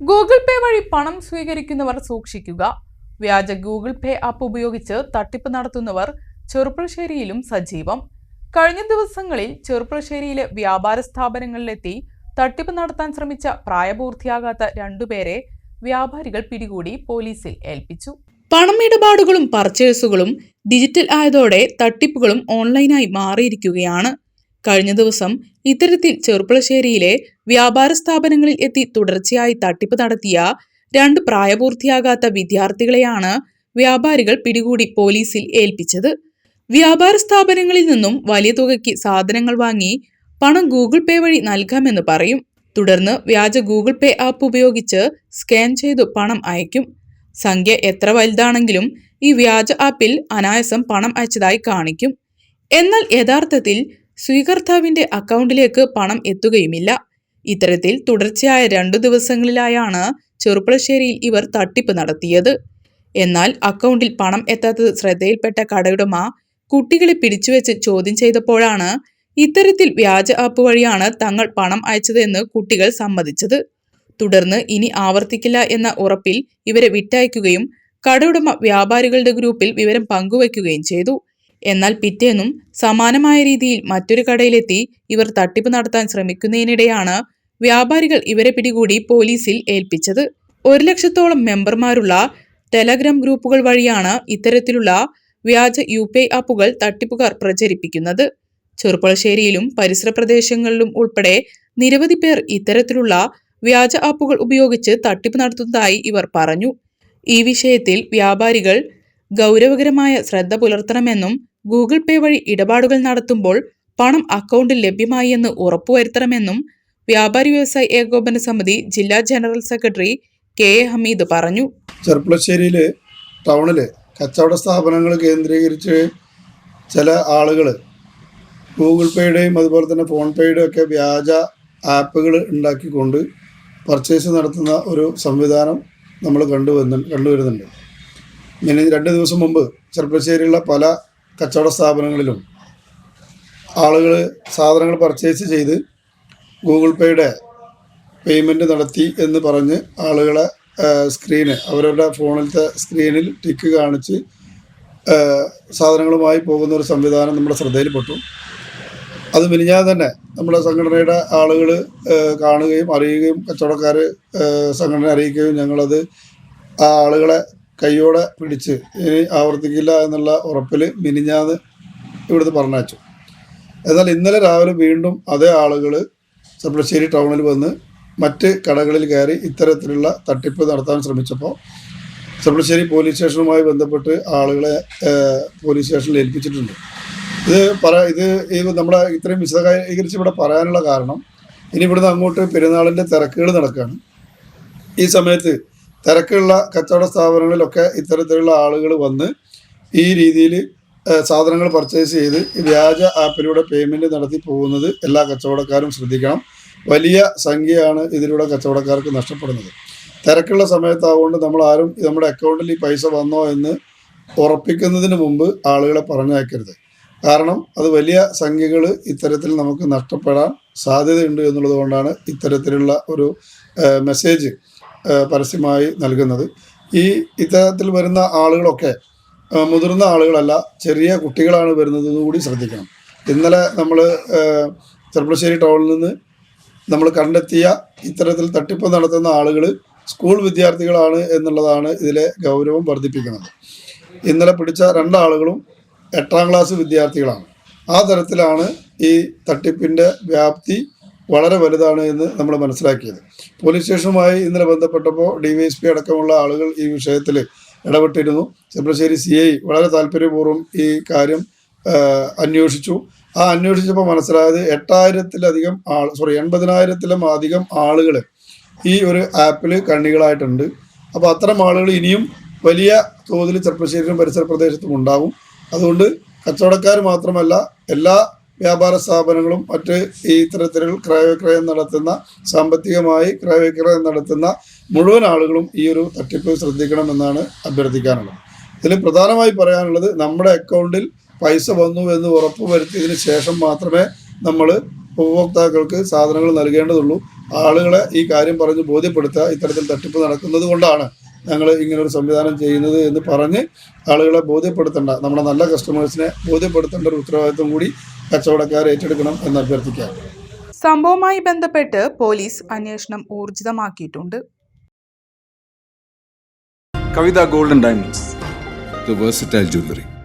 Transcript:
Google പേ വഴി പണം സ്വീകരിക്കുന്നവർ സൂക്ഷിക്കുക. വ്യാജ ഗൂഗിൾ പേ ആപ്പ് ഉപയോഗിച്ച് തട്ടിപ്പ് നടത്തുന്നവർ ചെറുപ്പുളശ്ശേരിയിലും സജീവം. കഴിഞ്ഞ ദിവസങ്ങളിൽ ചെറുപ്പുളശ്ശേരിയിലെ വ്യാപാര സ്ഥാപനങ്ങളിലെത്തി തട്ടിപ്പ് നടത്താൻ ശ്രമിച്ച പ്രായപൂർത്തിയാകാത്ത രണ്ടുപേരെ വ്യാപാരികൾ പിടികൂടി പോലീസിൽ ഏൽപ്പിച്ചു. പണമിടപാടുകളും പർച്ചേഴ്സുകളും ഡിജിറ്റൽ ആയതോടെ തട്ടിപ്പുകളും ഓൺലൈനായി മാറിയിരിക്കുകയാണ്. കഴിഞ്ഞ ദിവസം ഇത്തരത്തിൽ ചെറുപ്പളശ്ശേരിയിലെ വ്യാപാര സ്ഥാപനങ്ങളിൽ എത്തി തുടർച്ചയായി തട്ടിപ്പ് നടത്തിയ രണ്ട് പ്രായപൂർത്തിയാകാത്ത വിദ്യാർത്ഥികളെയാണ് വ്യാപാരികൾ പിടികൂടി പോലീസിൽ ഏൽപ്പിച്ചത്. വ്യാപാര സ്ഥാപനങ്ങളിൽ നിന്നും വലിയ തുകയ്ക്ക് സാധനങ്ങൾ വാങ്ങി പണം ഗൂഗിൾ പേ വഴി നൽകാമെന്ന് പറയും. തുടർന്ന് വ്യാജ ഗൂഗിൾ പേ ആപ്പ് ഉപയോഗിച്ച് സ്കാൻ ചെയ്തു പണം അയക്കും. സംഖ്യ എത്ര വലുതാണെങ്കിലും ഈ വ്യാജ ആപ്പിൽ അനായാസം പണം അയച്ചതായി കാണിക്കും. എന്നാൽ യഥാർത്ഥത്തിൽ സ്വീകർത്താവിന്റെ അക്കൗണ്ടിലേക്ക് പണം എത്തുകയുമില്ല. ഇത്തരത്തിൽ തുടർച്ചയായ രണ്ടു ദിവസങ്ങളിലായാണ് ചെറുപ്പളശ്ശേരിയിൽ ഇവർ തട്ടിപ്പ് നടത്തിയത്. എന്നാൽ അക്കൗണ്ടിൽ പണം എത്താത്തത് ശ്രദ്ധയിൽപ്പെട്ട കടയുടമ കുട്ടികളെ പിടിച്ചുവെച്ച് ചോദ്യം ചെയ്തപ്പോഴാണ് ഇത്തരത്തിൽ വ്യാജ ആപ്പ് വഴിയാണ് തങ്ങൾ പണം അയച്ചതെന്ന് കുട്ടികൾ സമ്മതിച്ചത്. തുടർന്ന് ഇനി ആവർത്തിക്കില്ല എന്ന ഉറപ്പിൽ ഇവരെ വിട്ടയക്കുകയും കടയുടമ വ്യാപാരികളുടെ ഗ്രൂപ്പിൽ വിവരം പങ്കുവയ്ക്കുകയും ചെയ്തു. എന്നാൽ പിറ്റേന്നും സമാനമായ രീതിയിൽ മറ്റൊരു കടയിലെത്തി ഇവർ തട്ടിപ്പ് നടത്താൻ ശ്രമിക്കുന്നതിനിടെയാണ് വ്യാപാരികൾ ഇവരെ പിടികൂടി പോലീസിൽ ഏൽപ്പിച്ചത്. ഒരു ലക്ഷത്തോളം മെമ്പർമാരുള്ള ടെലഗ്രാം ഗ്രൂപ്പുകൾ വഴിയാണ് ഇത്തരത്തിലുള്ള വ്യാജ യു പി ഐ ആപ്പുകൾ തട്ടിപ്പുകാർ പ്രചരിപ്പിക്കുന്നത്. ചെറുപ്പളശ്ശേരിയിലും പരിസര പ്രദേശങ്ങളിലും ഉൾപ്പെടെ നിരവധി പേർ ഇത്തരത്തിലുള്ള വ്യാജ ആപ്പുകൾ ഉപയോഗിച്ച് തട്ടിപ്പ് നടത്തുന്നതായി ഇവർ പറഞ്ഞു. ഈ വിഷയത്തിൽ വ്യാപാരികൾ ഗൗരവകരമായ ശ്രദ്ധ പുലർത്തണമെന്നും ഗൂഗിൾ പേ വഴി ഇടപാടുകൾ നടത്തുമ്പോൾ പണം അക്കൗണ്ടിൽ ലഭ്യമായി എന്ന് ഉറപ്പുവരുത്തണമെന്നും വ്യാപാരി വ്യവസായ ഏകോപന സമിതി ജില്ലാ general secretary K A Hameed പറഞ്ഞു. ചെർപ്പളശ്ശേരിയിൽ ടൗണിലെ കച്ചവട സ്ഥാപനങ്ങൾ കേന്ദ്രീകരിച്ച് ചില ആളുകൾ ഗൂഗിൾ പേയുടെയും അതുപോലെ തന്നെ ഫോൺ പേയുടെയും ഒക്കെ വ്യാജ ആപ്പുകൾ ഉണ്ടാക്കിക്കൊണ്ട് പർച്ചേസ് നടത്തുന്ന ഒരു സംവിധാനം നമ്മൾ കണ്ടുവന്നു കണ്ടുവരുന്നുണ്ട്. ഇങ്ങനെ രണ്ട് ദിവസം മുമ്പ് ചെറുപ്പശ്ശേരിയിലുള്ള പല കച്ചവട സ്ഥാപനങ്ങളിലും ആളുകൾ സാധനങ്ങൾ പർച്ചേസ് ചെയ്ത് ഗൂഗിൾ പേയുടെ പേയ്മെന്റ് നടത്തി എന്ന് പറഞ്ഞ് ആളുകളെ സ്ക്രീന് അവരുടെ ഫോണിലത്തെ സ്ക്രീനിൽ ടിക്ക് കാണിച്ച് സാധനങ്ങളുമായി പോകുന്ന ഒരു സംവിധാനം നമ്മുടെ ശ്രദ്ധയിൽപ്പെട്ടു. അത് മിനിഞ്ഞാൽ തന്നെ നമ്മുടെ സംഘടനയുടെ ആളുകൾ കാണുകയും അറിയുകയും കച്ചവടക്കാർ സംഘടന അറിയിക്കുകയും ഞങ്ങളത് ആ ആളുകളെ കൈയോടെ പിടിച്ച് ഇനി ആവർത്തിക്കില്ല എന്നുള്ള ഉറപ്പിൽ മിനിഞ്ഞാന്ന് ഇവിടുന്ന് പറഞ്ഞയച്ചു. എന്നാൽ ഇന്നലെ രാവിലെ വീണ്ടും അതേ ആളുകൾ ചെറുപ്പശ്ശേരി ടൗണിൽ വന്ന് മറ്റ് കടകളിൽ കയറി ഇത്തരത്തിലുള്ള തട്ടിപ്പ് നടത്താൻ ശ്രമിച്ചപ്പോൾ ചെറുപ്പശ്ശേരി പോലീസ് സ്റ്റേഷനുമായി ബന്ധപ്പെട്ട് ആളുകളെ പോലീസ് സ്റ്റേഷനിൽ ഏൽപ്പിച്ചിട്ടുണ്ട്. ഇത് പറ ഇത് നമ്മുടെ ഇത്രയും വിശദീകരിച്ച് ഇവിടെ പറയാനുള്ള കാരണം ഇനി ഇവിടുന്ന് അങ്ങോട്ട് പെരുന്നാളിന്റെ തിരക്കുകൾ നടക്കുകയാണ്. ഈ സമയത്ത് തിരക്കുള്ള കച്ചവട സ്ഥാപനങ്ങളിലൊക്കെ ഇത്തരത്തിലുള്ള ആളുകൾ വന്ന് ഈ രീതിയിൽ സാധനങ്ങൾ പർച്ചേസ് ചെയ്ത് വ്യാജ ആപ്പിലൂടെ പേയ്മെന്റ് നടത്തി പോകുന്നത് എല്ലാ കച്ചവടക്കാരും ശ്രദ്ധിക്കണം. വലിയ സംഖ്യയാണ് ഇതിലൂടെ കച്ചവടക്കാർക്ക് നഷ്ടപ്പെടുന്നത്. തിരക്കുള്ള സമയത്താവുകൊണ്ട് നമ്മൾ ആരും നമ്മുടെ അക്കൗണ്ടിൽ ഈ പൈസ വന്നോ എന്ന് ഉറപ്പിക്കുന്നതിന് മുമ്പ് ആളുകളെ പറഞ്ഞയക്കരുത്. കാരണം അത് വലിയ സംഖ്യകൾ ഇത്തരത്തിൽ നമുക്ക് നഷ്ടപ്പെടാൻ സാധ്യതയുണ്ട് എന്നുള്ളത് കൊണ്ടാണ് ഇത്തരത്തിലുള്ള ഒരു മെസ്സേജ് പരസ്യമായി നൽകുന്നത്. ഈ ഇത്തരത്തിൽ വരുന്ന ആളുകളൊക്കെ മുതിർന്ന ആളുകളല്ല ചെറിയ കുട്ടികളാണ് വരുന്നതെന്ന് കൂടി ശ്രദ്ധിക്കണം. ഇന്നലെ നമ്മൾ ചെറുപ്പശ്ശേരി ടൗണിൽ നിന്ന് നമ്മൾ കണ്ടെത്തിയ ഇത്തരത്തിൽ തട്ടിപ്പ് നടത്തുന്ന ആളുകൾ സ്കൂൾ വിദ്യാർത്ഥികളാണ് എന്നുള്ളതാണ് ഇതിലെ ഗൗരവം വർദ്ധിപ്പിക്കുന്നത്. ഇന്നലെ പിടിച്ച രണ്ടാളുകളും എട്ടാം ക്ലാസ് വിദ്യാർത്ഥികളാണ്. ആ തരത്തിലാണ് ഈ തട്ടിപ്പിന്റെ വ്യാപ്തി വളരെ വലുതാണ് എന്ന് നമ്മൾ മനസ്സിലാക്കിയത്. പോലീസ് സ്റ്റേഷനുമായി ഇന്നലെ ബന്ധപ്പെട്ടപ്പോൾ ഡി വൈ എസ് പി അടക്കമുള്ള ആളുകൾ ഈ വിഷയത്തിൽ ഇടപെട്ടിരുന്നു. ചെമ്പ്രശ്ശേരി സി ഐ വളരെ താല്പര്യപൂർവം ഈ കാര്യം അന്വേഷിച്ചു. ആ അന്വേഷിച്ചപ്പോൾ മനസ്സിലായത് എട്ടായിരത്തിലധികം ആൾ സോറി എൺപതിനായിരത്തിലും അധികം ആളുകൾ ഈ ഒരു ആപ്പിൽ കണ്ണികളായിട്ടുണ്ട്. അപ്പോൾ അത്തരം ആളുകൾ ഇനിയും വലിയ തോതിൽ ചെറുപ്പശ്ശേരിയിലും പരിസര പ്രദേശത്തും ഉണ്ടാവും. അതുകൊണ്ട് കച്ചവടക്കാർ മാത്രമല്ല എല്ലാ വ്യാപാര സ്ഥാപനങ്ങളും മറ്റ് ഈ ഇത്തരത്തിൽ ക്രയവിക്രയം നടത്തുന്ന സാമ്പത്തികമായി ക്രയവിക്രയം നടത്തുന്ന മുഴുവൻ ആളുകളും ഈ ഒരു തട്ടിപ്പ് ശ്രദ്ധിക്കണമെന്നാണ് അഭ്യർത്ഥിക്കാനുള്ളത്. ഇതിൽ പ്രധാനമായി പറയാനുള്ളത് നമ്മുടെ അക്കൗണ്ടിൽ പൈസ വന്നു എന്ന് ഉറപ്പ് വരുത്തിയതിന് ശേഷം മാത്രമേ നമ്മൾ ഉപഭോക്താക്കൾക്ക് സാധനങ്ങൾ നൽകേണ്ടതുള്ളൂ. ആളുകളെ ഈ കാര്യം പറഞ്ഞ് ബോധ്യപ്പെടുത്തുക ഇത്തരത്തിൽ തട്ടിപ്പ് നടക്കുന്നത് കൊണ്ടാണ് ഞങ്ങൾ ഇങ്ങനൊരു സംവിധാനം ചെയ്യുന്നത് എന്ന് പറഞ്ഞ് ആളുകളെ ബോധ്യപ്പെടുത്തേണ്ട നമ്മുടെ നല്ല കസ്റ്റമേഴ്സിനെ ബോധ്യപ്പെടുത്തേണ്ട ഒരു ഉത്തരവാദിത്വം കൂടി കച്ചവടക്കാർ ഏറ്റെടുക്കണം എന്ന് അഭ്യർത്ഥിക്കാം സംഭവവുമായി ബന്ധപ്പെട്ട് പോലീസ് അന്വേഷണം ഊർജിതമാക്കിയിട്ടുണ്ട് കവിത ഗോൾഡൻ ഡയമണ്ട്സ് ജ്വല്ലറി.